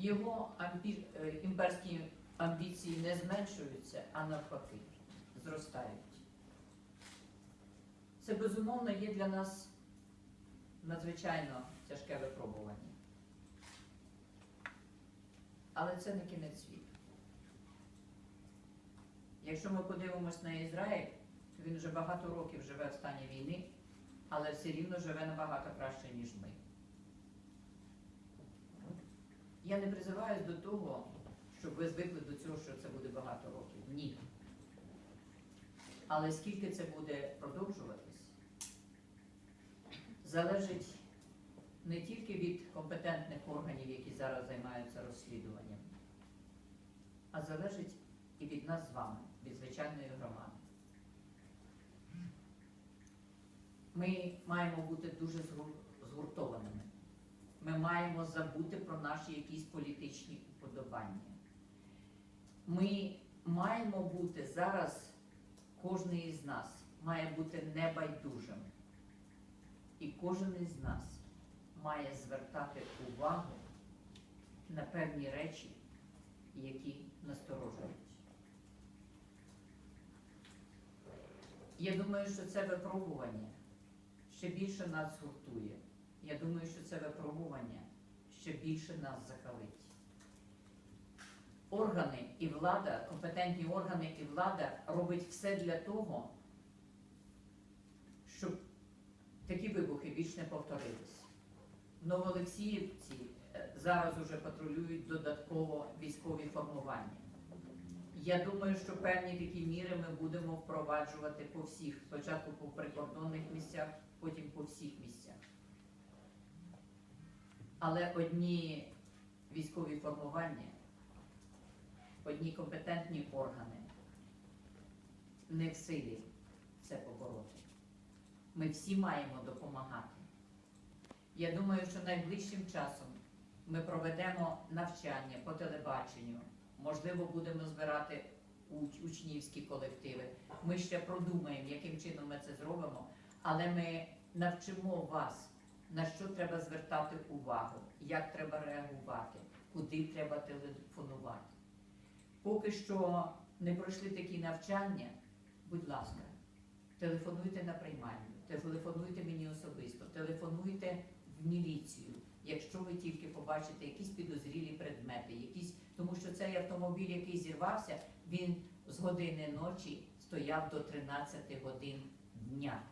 його амбі... е, імперські амбіції не зменшуються, а навпаки, зростають. Це безумовно є для нас надзвичайно тяжке випробування. Але це не кінець світу. Якщо ми подивимось на Ізраїль, то він вже багато років живе в стані війни, але все рівно живе набагато краще, ніж ми. Я не призиваюсь до того, щоб ви звикли до цього, що це буде багато років. Ні. Але скільки це буде продовжуватись, залежить не тільки від компетентних органів, які зараз займаються розслідуванням, а залежить і від нас з вами, від звичайної громади. Ми маємо бути дуже згуртованими. Ми маємо забути про наші якісь політичні уподобання. Ми маємо бути зараз, кожен із нас має бути небайдужим. І кожен із нас має звертати увагу на певні речі, які насторожують. Я думаю, що це випробування ще більше нас згуртує. Я думаю, що це випробування ще більше нас закалить. Органи і влада, компетентні органи і влада робить все для того, щоб такі вибухи більш не повторились. В Новоолексіївці е, зараз уже патрулюють додатково військові формування. Я думаю, що певні такі міри ми будемо впроваджувати по всіх, спочатку по прикордонних місцях, потім по всіх місцях. Але одні військові формування, одні компетентні органи не в силі це побороти. Ми всі маємо допомагати. Я думаю, що найближчим часом ми проведемо навчання по телебаченню, можливо, будемо збирати учнівські колективи. Ми ще продумаємо, яким чином ми це зробимо, але ми навчимо вас, на що треба звертати увагу, як треба реагувати, куди треба телефонувати. Поки що не пройшли такі навчання, будь ласка, телефонуйте на приймальню, телефонуйте мені особисто, телефонуйте в міліцію, якщо ви тільки побачите якісь підозрілі предмети, якісь, тому що цей автомобіль, який зірвався, він з години ночі стояв до 13 годин дня.